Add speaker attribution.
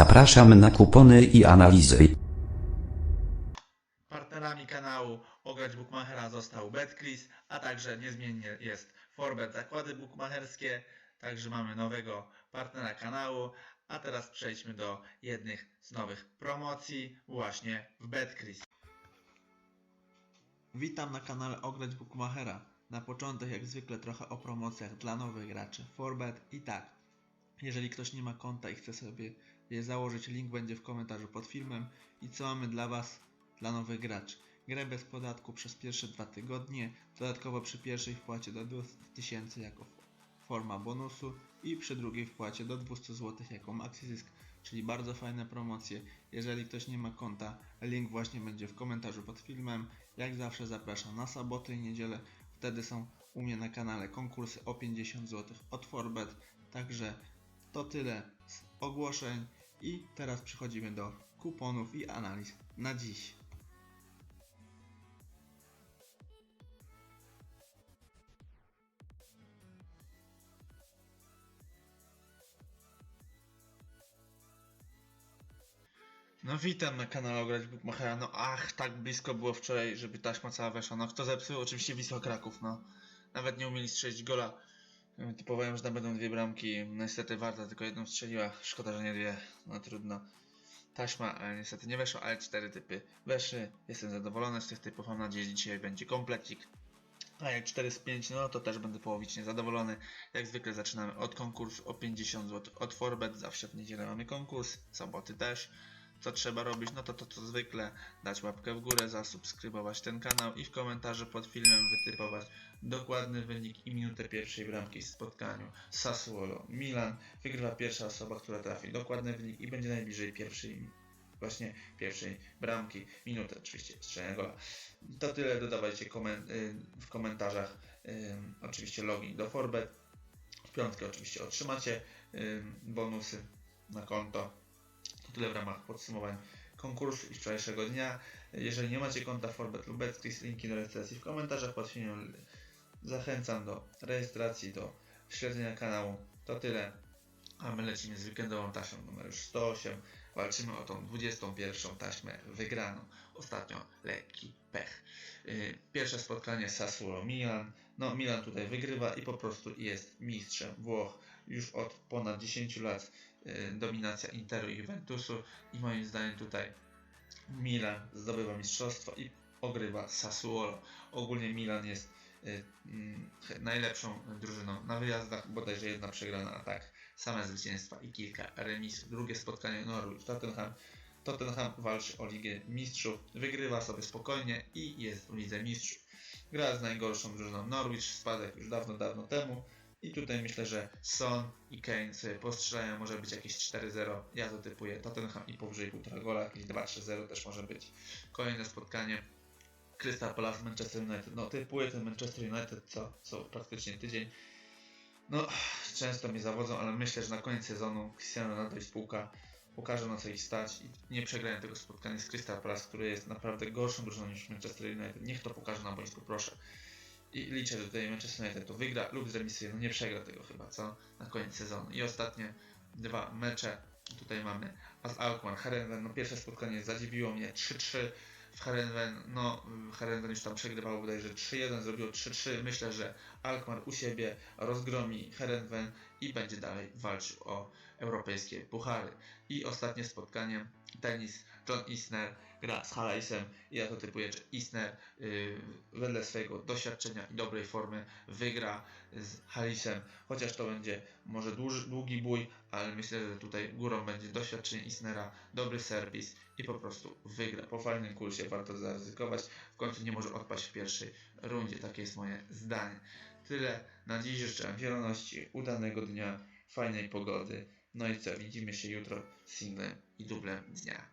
Speaker 1: Zapraszam na kupony i analizy.
Speaker 2: Partnerami kanału Ograć Bookmachera został BetCris, a także niezmiennie jest Forbet Zakłady Bookmacherskie. Także mamy nowego partnera kanału. A teraz przejdźmy do jednych z nowych promocji właśnie w BetCris. Witam na kanale Ograć Bookmachera. Na początek jak zwykle trochę o promocjach dla nowych graczy Forbet i tak. Jeżeli ktoś nie ma konta i chce sobie je założyć, link będzie w komentarzu pod filmem. I co mamy dla Was, dla nowych graczy? Grę bez podatku przez pierwsze dwa tygodnie, dodatkowo przy pierwszej wpłacie do 2000 jako forma bonusu i przy drugiej wpłacie do 200 zł jako maxi zysk, czyli bardzo fajne promocje. Jeżeli ktoś nie ma konta, link właśnie będzie w komentarzu pod filmem. Jak zawsze zapraszam na soboty i niedzielę, wtedy są u mnie na kanale konkursy o 50 zł od Forbet, także to tyle z ogłoszeń i teraz przechodzimy do kuponów i analiz na dziś. No witam na kanale Ograć. No ach, tak blisko było wczoraj, żeby taśma cała weszła. No kto zepsuł? Oczywiście Wisła Kraków, no. Nawet nie umieli strzelić gola. Typowałem, że tam będą dwie bramki. Niestety Warta tylko jedną strzeliła. Szkoda, że nie dwie. No trudno. Taśma e, niestety nie weszła, ale cztery typy weszły. Jestem zadowolony z tych typów. Mam nadzieję, że dzisiaj będzie komplecik. A jak 4 z 5, no to też będę połowicznie zadowolony. Jak zwykle zaczynamy od konkursu o 50 zł od Forbet. Zawsze w niedzielę mamy konkurs, soboty też. Co trzeba robić? No to to co zwykle dać łapkę w górę, zasubskrybować ten kanał i w komentarzu pod filmem wytypować dokładny wynik i minutę pierwszej bramki w spotkaniu Sassuolo Milan. Wygrywa pierwsza osoba, która trafi dokładny wynik i będzie najbliżej pierwszej właśnie pierwszej bramki. Minutę oczywiście strzelenia gola. To tyle, dodawajcie y, w komentarzach y, oczywiście login do Forbet. W piątkę oczywiście otrzymacie y, bonusy na konto. To tyle w ramach podsumowań konkursu i wczorajszego dnia. Jeżeli nie macie konta Forbet lub Betcris, linki do rejestracji w komentarzach pod filmem. Zachęcam do rejestracji, do śledzenia kanału. To tyle. A my lecimy z weekendową taśmą numer już 108. Walczymy o tą 21 taśmę wygraną. Ostatnio lekki pech. Yy, Pierwsze spotkanie Sassuolo Milan. No Milan tutaj wygrywa i po prostu jest mistrzem Włoch. Już od ponad 10 lat yy, dominacja Interu i Juventusu i moim zdaniem tutaj Milan zdobywa mistrzostwo i ogrywa Sassuolo. Ogólnie Milan jest y, mm, najlepszą drużyną na wyjazdach, bodajże jedna przegrana, a tak same zwycięstwa i kilka remisów. Drugie spotkanie Norwich Tottenham. Tottenham walczy o Ligę Mistrzów, wygrywa sobie spokojnie i jest w Lidze Mistrzów. Gra z najgorszą drużyną Norwich, spadek już dawno, dawno temu. I tutaj myślę, że Son i Kane sobie postrzelają, może być jakieś 4-0. Ja to typuję Tottenham i powyżej 1,5 gola, jakieś 2-3-0 też może być. Kolejne spotkanie Crystal Palace Manchester United. No typuję ten Manchester United co, co praktycznie tydzień. No często mnie zawodzą, ale myślę, że na koniec sezonu Cristiano Ronaldo i spółka pokażą na co ich stać i nie przegrają tego spotkania z Crystal Palace, który jest naprawdę gorszą drużyną niż Manchester United. Niech to pokaże na boisku, proszę. I liczę, że tutaj Manchester United to wygra lub zremisuje, no nie przegra tego chyba, co? Na koniec sezonu. I ostatnie dwa mecze tutaj mamy AS Alkmaar, Herenveen, no pierwsze spotkanie zadziwiło mnie 3-3 w Herenveen, no Herenveen już tam przegrywał bodajże 3-1, zrobiło 3-3, myślę, że Alkmaar u siebie rozgromi Herenveen i będzie dalej walczył o europejskie puchary. I ostatnie spotkanie, tenis, John Isner gra z Halaisem i ja to typuję, że Isner yy, wedle swojego doświadczenia i dobrej formy wygra z Halisem, chociaż to będzie może dłuży, długi bój, ale myślę, że tutaj górą będzie doświadczenie Isnera, dobry serwis i po prostu wygra. Po fajnym kursie warto zaryzykować, w końcu nie może odpaść w pierwszej rundzie, takie jest moje zdanie. Tyle na dziś, życzę Wam zieloności, udanego dnia, fajnej pogody, no i co, widzimy się jutro z singlem i dublem dnia.